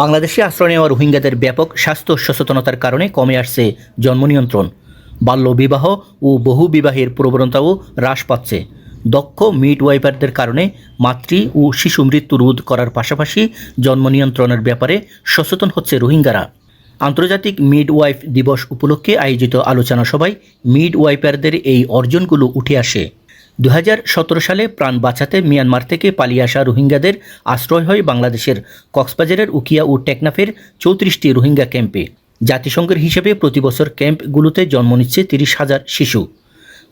বাংলাদেশে আশ্রয় নেওয়া রোহিঙ্গাদের ব্যাপক স্বাস্থ্য সচেতনতার কারণে কমে আসছে জন্ম নিয়ন্ত্রণ বাল্যবিবাহ ও বহু বিবাহের প্রবণতাও হ্রাস পাচ্ছে। দক্ষ মিডওয়াইফারদের কারণে মাতৃ ও শিশু মৃত্যু রোধ করার পাশাপাশি জন্ম নিয়ন্ত্রণের ব্যাপারে সচেতন হচ্ছে রোহিঙ্গারা। আন্তর্জাতিক মিডওয়াইফ দিবস উপলক্ষে আয়োজিত আলোচনা সভায় মিডওয়াইফারদের এই অর্জনগুলো উঠে আসে। দু হাজার সতেরো সালে প্রাণ বাঁচাতে মিয়ানমার থেকে পালিয়ে আসা রোহিঙ্গাদের আশ্রয় হয় বাংলাদেশের কক্সবাজারের উকিয়া ও টেকনাফের চৌত্রিশটি রোহিঙ্গা ক্যাম্পে। জাতিসংঘের হিসেবে প্রতি বছর ক্যাম্পগুলোতে জন্ম নিচ্ছে তিরিশ হাজার শিশু।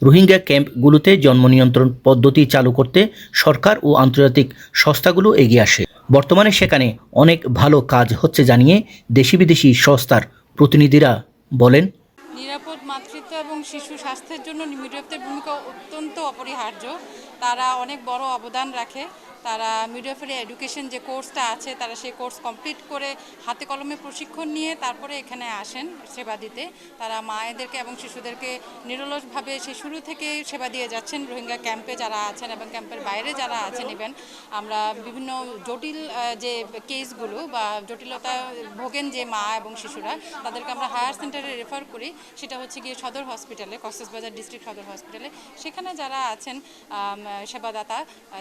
রোহিঙ্গা ক্যাম্পগুলোতে জন্ম নিয়ন্ত্রণ পদ্ধতি চালু করতে সরকার ও আন্তর্জাতিক সংস্থাগুলো এগিয়ে আসে। বর্তমানে সেখানে অনেক ভালো কাজ হচ্ছে জানিয়ে দেশি বিদেশি সংস্থার প্রতিনিধিরা বলেন মাতৃত্ব এবং শিশু স্বাস্থ্যের জন্য মিডওয়াইফদের ভূমিকা অত্যন্ত অপরিহার্য। তারা অনেক বড় অবদান রাখে। তারা মিডওয়াইফারি এডুকেশন যে কোর্সটা আছে, তারা সেই কোর্স কমপ্লিট করে হাতে কলমে প্রশিক্ষণ নিয়ে তারপরে এখানে আসেন সেবা দিতে। তারা মায়েদেরকে এবং শিশুদেরকে নিরলসভাবে সে শুরু থেকে সেবা দিয়ে যাচ্ছেন। রোহিঙ্গা ক্যাম্পে যারা আছেন এবং ক্যাম্পের বাইরে যারা আছেন ইভেন আমরা বিভিন্ন জটিল যে কেসগুলো বা জটিলতা ভোগেন যে মা এবং শিশুরা, তাদেরকে আমরা হায়ার সেন্টারে রেফার করি। সেটা হচ্ছে গিয়ে সদর হসপিটালে কক্সবাজার ডিস্ট্রিক্ট সদর হসপিটালে সেখানে যারা আছেন সেবাদাতা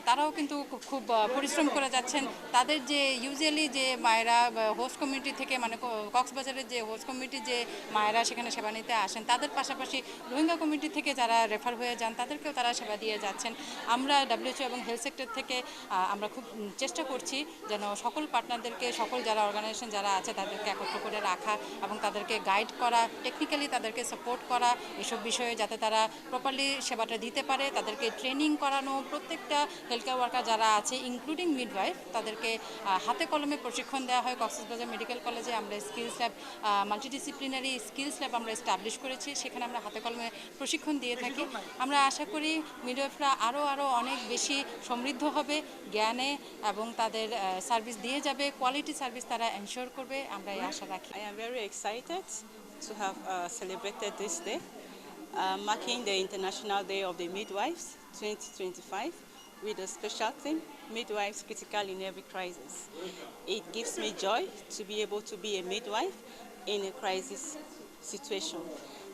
তারাও কিন্তু খুব- পরিশ্রম করে যাচ্ছেন, তাদের যে ইউজুয়ালি যে মায়েরা হোস্ট কমিউনিটি থেকে মানে কক্সবাজারের যে হোস্ট কমিউনিটি যে মায়েরা সেখানে সেবা নিতে আসেন, তাদের পাশাপাশি রোহিঙ্গা কমিউনিটি থেকে যারা রেফার হয়ে যান, তাদেরকেও তারা সেবা দিয়ে যাচ্ছেন। আমরা ডাব্লিউএচও এবং হেলথ সেক্টর থেকে আমরা খুব চেষ্টা করছি যেন সকল পার্টনারদেরকে সকল যারা অর্গানাইজেশন যারা আছে, তাদেরকে একত্র করে রাখা এবং তাদেরকে গাইড করা টেকনিক্যালি তাদেরকে সাপোর্ট করা, এসব বিষয়ে যাতে তারা প্রপারলি সেবাটা দিতে পারে, তাদেরকে ট্রেনিং করানো, প্রত্যেকটা হেলথ কেয়ার ওয়ার্কার যারা আছে ইনক্লুডিং মিডওয়াইফ তাদেরকে হাতে কলমে প্রশিক্ষণ দেওয়া হয়। কক্সবাজার মেডিকেল কলেজে আমরা skills lab multidisciplinary skills lab আমরা এস্টাবলিশ করেছি। সেখানে আমরা হাতে কলমে প্রশিক্ষণ দিয়ে থাকি। আমরা আশা করি মিডওয়াইফরা আরও আরও অনেক বেশি সমৃদ্ধ হবে জ্ঞানে এবং তাদের সার্ভিস দিয়ে যাবে। কোয়ালিটি সার্ভিস তারা এনশোর করবে। আমরা এই আশা রাখি। Very excited to have uh, celebrated this day, uh, marking the International Day of the Midwives 2025 with a special theme, Midwives Critical in Every Crisis. It gives me joy to be able to be a midwife in a crisis situation.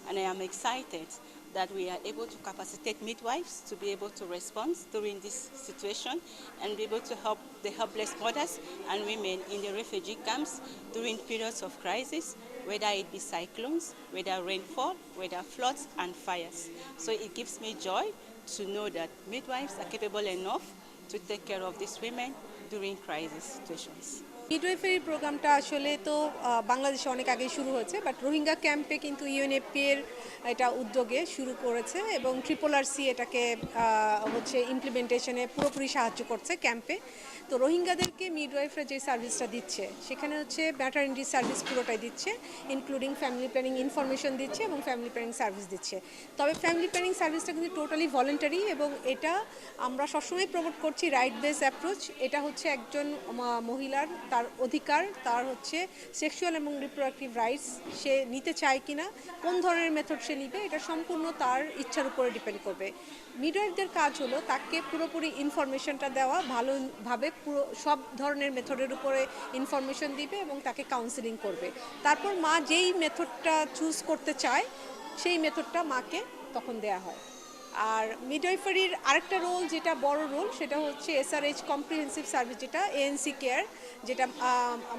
And I am excited that we are able to capacitate midwives to be able to respond during this situation and be able to help the helpless mothers and women in the refugee camps during periods of crisis, whether it be cyclones, whether rainfall, whether floods and fires. So it gives me joy to know that midwives are capable enough to take care of these women during crisis situations. Midwifery প্রোগ্রামটা আসলে তো বাংলাদেশে অনেক আগে শুরু হয়েছে but Rohingya ক্যাম্পে কিন্তু ইউএনএফপি এর এটা উদ্যোগে শুরু করেছে এবং ট্রিপল আর সি এটাকে হচ্ছে ইমপ্লিমেন্টেশনে পুরোপুরি সাহায্য করছে ক্যাম্পে তো রোহিঙ্গাদেরকে মিডওয়াইফরা যে সার্ভিসটা দিচ্ছে, সেখানে হচ্ছে ম্যাটারনিটি সার্ভিস পুরোটাই দিচ্ছে ইনক্লুডিং ফ্যামিলি প্ল্যানিং ইনফরমেশন দিচ্ছে এবং ফ্যামিলি প্ল্যানিং সার্ভিস দিচ্ছে। তবে ফ্যামিলি প্ল্যানিং সার্ভিসটা কিন্তু টোটালি ভলেন্টারি এবং এটা আমরা সবসময় প্রমোট করছি রাইট বেস অ্যাপ্রোচ এটা হচ্ছে একজন মহিলার তার অধিকার, তার হচ্ছে সেক্সুয়াল এবং রিপ্রোডাক্টিভ রাইটস সে নিতে চায় কিনা, কোন ধরনের মেথড সে নিবে, এটা সম্পূর্ণ তার ইচ্ছার উপরে ডিপেন্ড করবে। মিডওয়াইফদের কাজ হলো তাকে পুরোপুরি ইনফরমেশনটা দেওয়া, ভালোভাবে পুরো সব ধরনের মেথডের উপরে ইনফরমেশন দিবে এবং তাকে কাউন্সিলিং করবে। তারপর মা যেই মেথডটা চুজ করতে চায়, সেই মেথডটা মাকে তখন দেয়া হয়। আর মিডওয়াইফারির আরেকটা রোল যেটা বড় রোল সেটা হচ্ছে এসআরএইচ কম্প্রিহেন্সিভ সার্ভিস যেটা এএনসি কেয়ার যেটা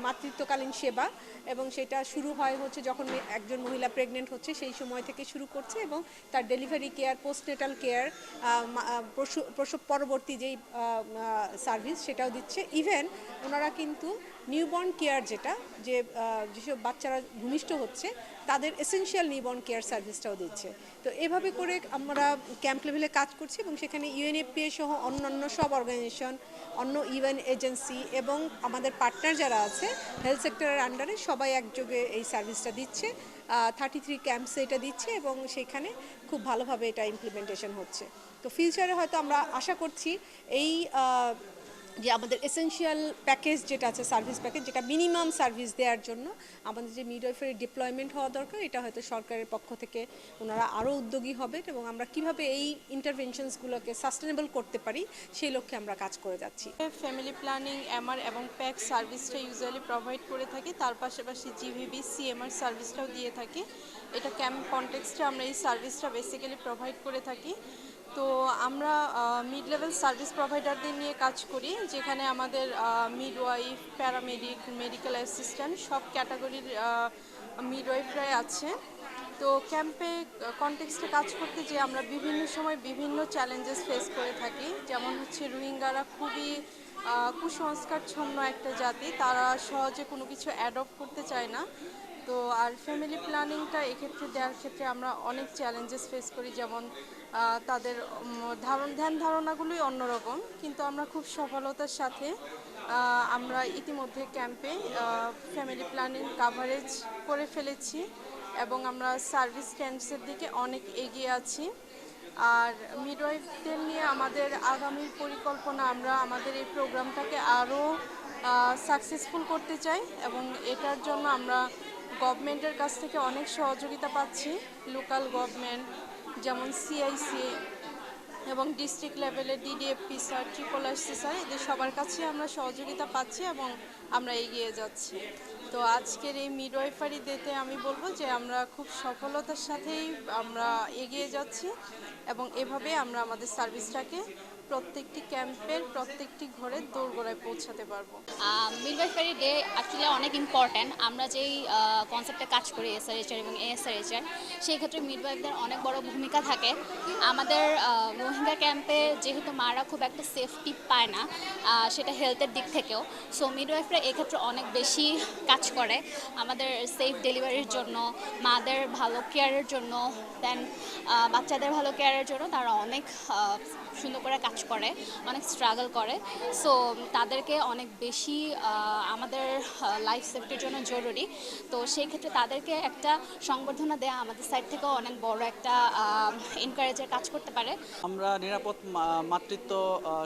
মাতৃত্বকালীন সেবা। এবং সেটা শুরু হয় হচ্ছে যখন একজন মহিলা প্রেগনেন্ট হচ্ছে, সেই সময় থেকে শুরু করছে এবং তার ডেলিভারি কেয়ার পোস্টনেটাল কেয়ার প্রসব পরবর্তী যেই সার্ভিস সেটাও দিচ্ছে। ইভেন ওনারা কিন্তু নিউবর্ন কেয়ার যেটা, যে যেসব বাচ্চারা ভূমিষ্ঠ হচ্ছে তাদের এসেনশিয়াল নিউবর্ন কেয়ার সার্ভিসটাও দিচ্ছে। তো এভাবে করে আমরা ক্যাম্প লেভেলে কাজ করছি এবং সেখানে ইউএনএফপিএ সহ অন্যান্য সব অর্গানাইজেশন অন্য ইউএন এজেন্সি এবং আমাদের পার্টনার যারা আছে হেলথ সেক্টরের আন্ডারে সবাই একযোগে এই সার্ভিসটা দিচ্ছে। থার্টি থ্রি ক্যাম্পসে এটা দিচ্ছে এবং সেখানে খুব ভালোভাবে এটা ইমপ্লিমেন্টেশন হচ্ছে। তো ফিউচারে হয়তো আমরা আশা করছি এই যে আমাদের এসেনশিয়াল প্যাকেজ যেটা আছে সার্ভিস প্যাকেজ যেটা মিনিমাম সার্ভিস দেওয়ার জন্য আমাদের যে মিডওয়াইফারি ডিপ্লয়মেন্ট হওয়া দরকার, এটা হয়তো সরকারের পক্ষ থেকে ওনারা আরও উদ্যোগী হবেন এবং আমরা কীভাবে এই ইন্টারভেনশনসগুলোকে সাস্টেনেবল করতে পারি, সেই লক্ষ্যে আমরা কাজ করে যাচ্ছি। ফ্যামিলি প্ল্যানিং এমআর এবং প্যাক সার্ভিসটা ইউজুয়ালি প্রোভাইড করে থাকি, তার পাশাপাশি জিভিবি সিএমআর সার্ভিসটাও দিয়ে থাকি। এটা ক্যাম্প কনটেক্সটে আমরা এই সার্ভিসটা বেসিক্যালি প্রোভাইড করে থাকি। তো আমরা মিড লেভেল সার্ভিস প্রোভাইডারদের নিয়ে কাজ করি, যেখানে আমাদের মিডওয়াইফ প্যারামেডিক মেডিকেল অ্যাসিস্ট্যান্ট সব ক্যাটাগরির মিডওয়াইফরাই আছে। তো ক্যাম্পে কনটেক্সটে কাজ করতে যে আমরা বিভিন্ন সময় বিভিন্ন চ্যালেঞ্জেস ফেস করে থাকি। যেমন হচ্ছে রোহিঙ্গারা খুবই কুসংস্কারচ্ছন্ন একটা জাতি, তারা সহজে কোনো কিছু অ্যাডপ্ট করতে চায় না। তো আর ফ্যামিলি প্ল্যানিংটা এক্ষেত্রে দেওয়ার ক্ষেত্রে আমরা অনেক চ্যালেঞ্জেস ফেস করি, যেমন তাদের ধারণ, ধ্যান ধারণাগুলোই অন্যরকম। কিন্তু আমরা খুব সফলতার সাথে আমরা ইতিমধ্যে ক্যাম্পে ফ্যামিলি প্ল্যানিং কাভারেজ করে ফেলেছি এবং আমরা সার্ভিস স্ট্যান্ডসের দিকে অনেক এগিয়ে আছি। আর মিডওয়াইফদের নিয়ে আমাদের আগামীর পরিকল্পনা, আমরা আমাদের এই প্রোগ্রামটাকে আরও সাকসেসফুল করতে চাই এবং এটার জন্য আমরা গভর্নমেন্টের কাছ থেকে অনেক সহযোগিতা পাচ্ছি, লোকাল গভর্নমেন্ট, যেমন সিআইসি এবং ডিস্ট্রিক্ট লেভেলে DDFP sir, triple SC sir, এদের সবার কাছে আমরা সহযোগিতা পাচ্ছি এবং আমরা এগিয়ে যাচ্ছি। তো আজকের এই মিডওয়াইফারি ডেতে আমি বলব যে আমরা খুব সফলতার সাথেই আমরা এগিয়ে যাচ্ছি এবং এভাবে আমরা আমাদের সার্ভিসটাকে প্রত্যেকটি ক্যাম্পের প্রত্যেকটি ঘরে দোরগোড়ায় পৌঁছাতে পারব। মিডওয়াইফারি ডে আসলে অনেক ইম্পর্ট্যান্ট আমরা যেই কনসেপ্টে কাজ করি এসআরএচআর এবং এএসআরএচআর সেই ক্ষেত্রে মিডওয়াইফদের অনেক বড় ভূমিকা থাকে। আমাদের রোহিঙ্গা ক্যাম্পে যেহেতু মারা খুব একটা সেফটি পায় না সেটা হেলথের দিক থেকেও। সো মিডওয়াইফরা এক্ষেত্রে অনেক বেশি কাজ করে। আমাদের সেফ ডেলিভারির জন্য, মাদের ভালো কেয়ারের জন্য দেন বাচ্চাদের ভালো কেয়ারের জন্য তারা অনেক আহ, সুন্দর করে কাজ করে অনেক স্ট্রাগল করে। সো তাদেরকে অনেক বেশি আমাদের লাইফ সেফটির জন্য জরুরি। তো সেই ক্ষেত্রে তাদেরকে একটা সংবর্ধনা দেওয়া আমাদের সাইড থেকেও অনেক বড় একটা এনকারেজের কাজ করতে পারে। আমরা নিরাপদ মাতৃত্ব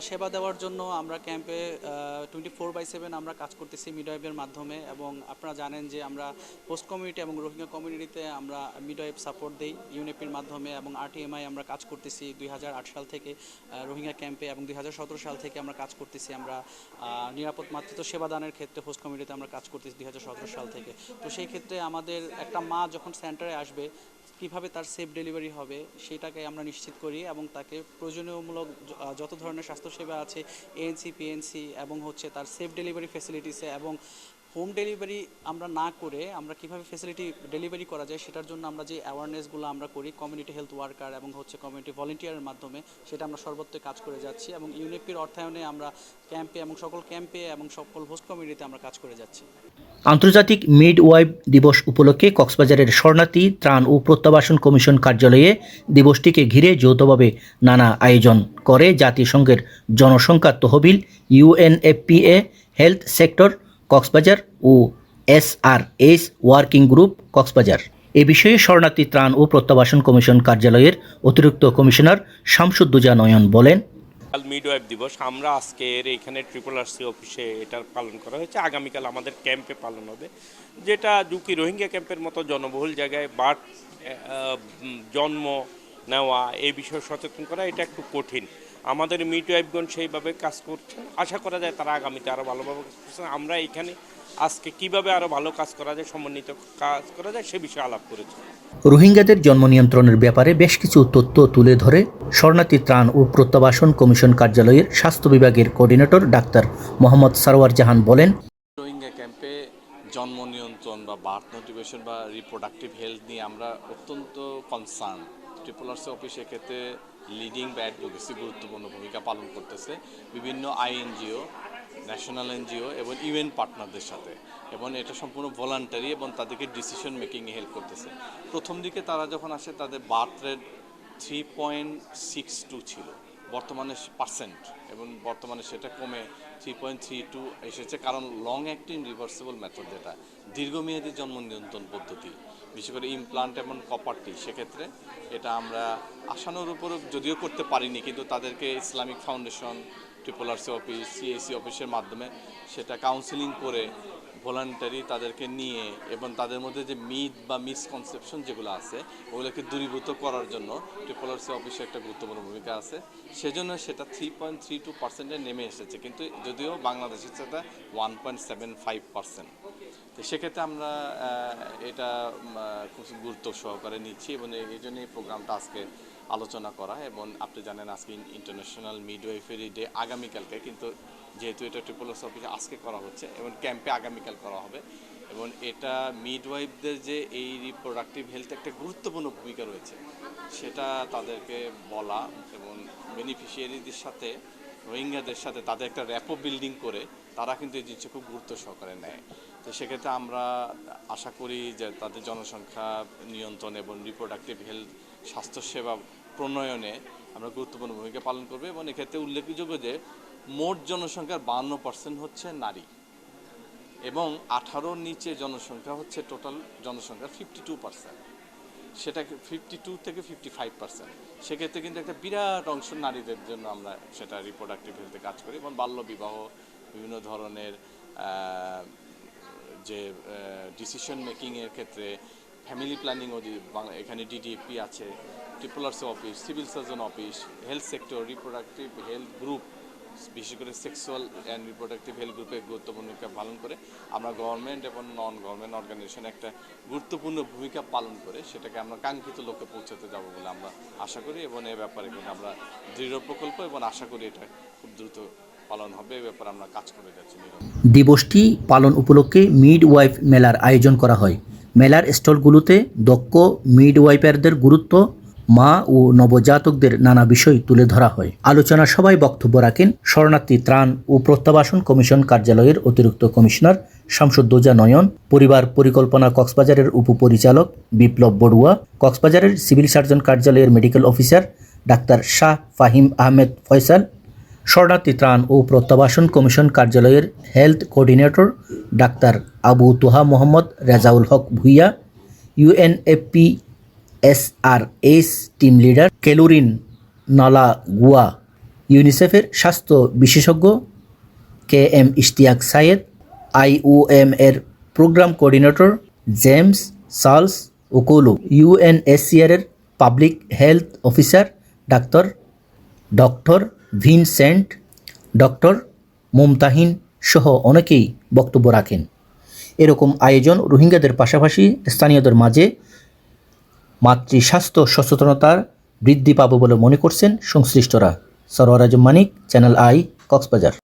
সেবা দেওয়ার জন্য আমরা ক্যাম্পে টোয়েন্টি ফোর বাই সেভেন আমরা কাজ করতেছি মিডওয়াইফের মাধ্যমে এবং আপনারা জানেন যে আমরা পোস্ট কমিউনিটি এবং রোহিঙ্গা কমিউনিটিতে আমরা মিডওয়াইফ সাপোর্ট দিই ইউনেপির মাধ্যমে এবং আরটিএমআই আমরা কাজ করতেছি দুই হাজার আট সাল থেকে। রোহিঙ্গা ক্যাম্পে এবং দুই হাজার সতেরো সাল থেকে আমরা কাজ করতেছি, আমরা নিরাপদ মাতৃত্ব সেবাদানের ক্ষেত্রে হোস্ট কমিটিতে আমরা কাজ করতেছি দুই হাজার সতেরো সাল থেকে। তো সেই ক্ষেত্রে আমাদের একটা মা যখন সেন্টারে আসবে, কীভাবে তার সেফ ডেলিভারি হবে সেটাকে আমরা নিশ্চিত করি এবং তাকে প্রয়োজনীয়মূলক যত ধরনের স্বাস্থ্যসেবা আছে এএনসি পিএনসি এবং হচ্ছে তার সেফ ডেলিভারি ফেসিলিটিসে এবং হোম ডেলিভারি আমরা না করে আমরা কীভাবে ফেসিলিটি ডেলিভারি করা যায় সেটার জন্য আমরা যে অ্যাওয়ারনেসগুলো আমরা করি কমিউনিটি হেলথ ওয়ার্কার এবং হচ্ছে কমিউনিটি ভলেন্টিয়ারের মাধ্যমে, সেটা আমরা সর্বত্র কাজ করে যাচ্ছি এবং ইউনিপির অর্থায়নে আমরা ক্যাম্পে এবং সকল ক্যাম্পে এবং সকল হোস্ট কমিউনিটিতে আমরা কাজ করে যাচ্ছি। আন্তর্জাতিক মিড ওয়াইফ দিবস উপলক্ষে কক্সবাজারের শরণার্থী ত্রাণ ও প্রত্যাবাসন কমিশন কার্যালয়ে দিবসটিকে ঘিরে যৌথভাবে নানা আয়োজন করে জাতিসংঘের জনসংখ্যা তহবিল ইউএনএফপিএ হেলথ সেক্টর কক্সবাজার ও এসআরএস ওয়ার্কিং গ্রুপ কক্সবাজার। এ বিষয়ে শরণার্থী ত্রাণ ও প্রত্যাবাসন কমিশন কার্যালয়ের অতিরিক্ত কমিশনার শামসুদ্দুজা নয়ন বলেন মিডওয়াইফ দিবস। আমরা আজকে এর এখানে ট্রিপল আরসি অফিসে এটার পালন করা হয়েছে। আগামীকাল আমাদের ক্যাম্পে পালন হবে, যেটা দুকি রোহিঙ্গা ক্যাম্পের মতো জনবহুল জায়গায় বার্থ জন্ম নেওয়া এই বিষয়ে সচেতন করা, এটা একটু কঠিন। আমাদের মিডওয়াইফগণ সেইভাবে কাজ করছেন আশা করা যায় তারা আগামীতে আরও ভালোভাবে কাজ করছেন আমরা এখানে আজকে কীভাবে আরও ভালো কাজ করা যায় সমন্বিত কাজ করা যায় সে বিষয়ে আলাপ করেছি। রোহিঙ্গাদের জন্ম নিয়ন্ত্রণের ব্যাপারে বেশ কিছু তথ্য তুলে ধরে শরণার্থী ত্রাণ ও প্রত্যাবাসন কমিশন কার্যালয়ের স্বাস্থ্য বিভাগের কোঅর্ডিনেটর ডাক্তার মোহাম্মদ সারোয়ার জাহান বলেন রোহিঙ্গা ক্যাম্পে জন্ম নিয়ন্ত্রণ বা বার্থ নোটিফিকেশন বা রিপ্রোডাক্টিভ হেলথ নিয়ে আমরা অত্যন্ত কনসার্ন ট্রিপল আরসি অফিস এক্ষেত্রে লিডিং বা অ্যাডভোকেসি গুরুত্বপূর্ণ ভূমিকা পালন করতেছে বিভিন্ন আইএনজিও ন্যাশনাল এনজিও এবং ইউএন পার্টনারদের সাথে। এবং এটা সম্পূর্ণ ভলান্টারি এবং তাদেরকে ডিসিশন মেকিংয়ে হেল্প করতেছে। প্রথম দিকে তারা যখন আসে, তাদের birth rate three point six two ছিল। বর্তমানে পার্সেন্ট এবং বর্তমানে সেটা কমে থ্রি পয়েন্ট থ্রি টু এসেছে কারণ লং অ্যাক্টিং রিভার্সেবল মেথড যেটা, দীর্ঘমেয়াদী জন্ম নিয়ন্ত্রণ পদ্ধতি, বিশেষ করে ইমপ্লান্ট এবং কপারটি সেক্ষেত্রে এটা আমরা আসানোর উপর যদিও করতে পারিনি, কিন্তু তাদেরকে Islamic foundation triple RC office CAC অফিসের মাধ্যমে সেটা কাউন্সিলিং করে ভলান্টারি তাদেরকে নিয়ে এবং তাদের মধ্যে যে মিথ বা মিসকনসেপশন যেগুলো আছে, ওগুলোকে দূরীভূত করার জন্য ট্রিপল আরসি অফিসে একটা গুরুত্বপূর্ণ ভূমিকা আছে। সেজন্য সেটা থ্রি পয়েন্ট থ্রি টু পার্সেন্টে নেমে এসেছে, কিন্তু যদিও বাংলাদেশের সেটা one point seven five percent তো সেক্ষেত্রে আমরা এটা খুব গুরুত্ব সহকারে নিচ্ছি এবং এই জন্য এই প্রোগ্রামটা আজকে আলোচনা করা এবং আপনি জানেন আজকে ইন্টারন্যাশনাল মিডওয়াইফারি ডে আগামীকালকে, কিন্তু যেহেতু এটা ট্রিপল এস অফিসে আজকে করা হচ্ছে এবং ক্যাম্পে আগামীকাল করা হবে এবং এটা মিডওয়াইফদের যে এই রিপ্রোডাক্টিভ হেলথ একটা গুরুত্বপূর্ণ ভূমিকা রয়েছে, সেটা তাদেরকে বলা এবং বেনিফিশিয়ারিদের সাথে, রোহিঙ্গাদের সাথে তাদের একটা র্যাপো বিল্ডিং করে তারা কিন্তু এই জিনিসটা খুব গুরুত্ব সহকারে নেয়। তো সেক্ষেত্রে আমরা আশা করি যে তাদের জনসংখ্যা নিয়ন্ত্রণ এবং রিপ্রোডাক্টিভ হেলথ স্বাস্থ্যসেবা প্রণয়নে আমরা গুরুত্বপূর্ণ ভূমিকা পালন করবে এবং এক্ষেত্রে উল্লেখযোগ্য যে মোট জনসংখ্যার বান্ন পার্সেন্ট হচ্ছে নারী এবং আঠারোর নিচে জনসংখ্যা হচ্ছে টোটাল জনসংখ্যার ফিফটি টু পার্সেন্ট সেটা ফিফটি টু থেকে ফিফটি ফাইভ পার্সেন্ট সেক্ষেত্রে কিন্তু একটা বিরাট অংশ নারীদের জন্য আমরা সেটা রিপ্রোডাক্টিভ হেলথে কাজ করি এবং বাল্য বিবাহ বিভিন্ন ধরনের যে ডিসিশন মেকিংয়ের ক্ষেত্রে ফ্যামিলি প্ল্যানিং এখানে ডিডিপি আছে triple office civil surgeon office health sector reproductive health group বিশেষ করে সেক্সুয়াল অ্যান্ড রিপ্রোডাক্টিভ হেলথ গ্রুপে গুরুত্বপূর্ণ ভূমিকা পালন করে। আমরা গভর্নমেন্ট এবং নন গভর্নমেন্ট অর্গানাইজেশন একটা গুরুত্বপূর্ণ ভূমিকা পালন করে, সেটাকে আমরা কাঙ্ক্ষিত লক্ষ্যে পৌঁছাতে যাব বলে আমরা আশা করি এবং এ ব্যাপারে কিন্তু আমরা দৃঢ় প্রকল্প এবং আশা করি এটা খুব দ্রুত পালন হবে। এ ব্যাপারে আমরা কাজ করে যাচ্ছি দিবসটি পালন উপলক্ষে মিড ওয়াইফ মেলার আয়োজন করা হয়। মেলার স্টলগুলোতে দক্ষ মিডওয়াইফারদের গুরুত্ব মা ও নবজাতকদের নানা বিষয় তুলে ধরা হয়। আলোচনা সভায় বক্তব্য রাখেন শরণার্থী ত্রাণ ও প্রত্যাবাসন কমিশন কার্যালয়ের অতিরিক্ত কমিশনার শামসুদ্দোজা নয়ন, পরিবার পরিকল্পনা কক্সবাজারের উপপরিচালক বিপ্লব বড়ুয়া, কক্সবাজারের সিভিল সার্জন কার্যালয়ের medical officer doctor Shah Fahim Ahmed Faisal, শরণার্থী ত্রাণ ও প্রত্যাবাসন কমিশন কার্যালয়ের health coordinator doctor Abu Toha Mohammad Rezaul Haque Bhuiyan, UNFP SRS team leader কেলুরিন নালা গুয়া ইউনিসেফের স্বাস্থ্য বিশেষজ্ঞ K M Ishtiaq Sayeed IOM এর program coordinator James Searles Okolo, UNSCR এর public health officer doctor doctor Vincent, doctor Mumtahin সহ অনেকেই বক্তব্য রাখেন। এরকম আয়োজন রোহিঙ্গাদের পাশাপাশি স্থানীয়দের মাঝে মাতৃস্বাস্থ্য সচেতনতার বৃদ্ধি পাবে বলে মনে করছেন সংশ্লিষ্টরা। Sarowaraj Manik channel i Cox's Bazar.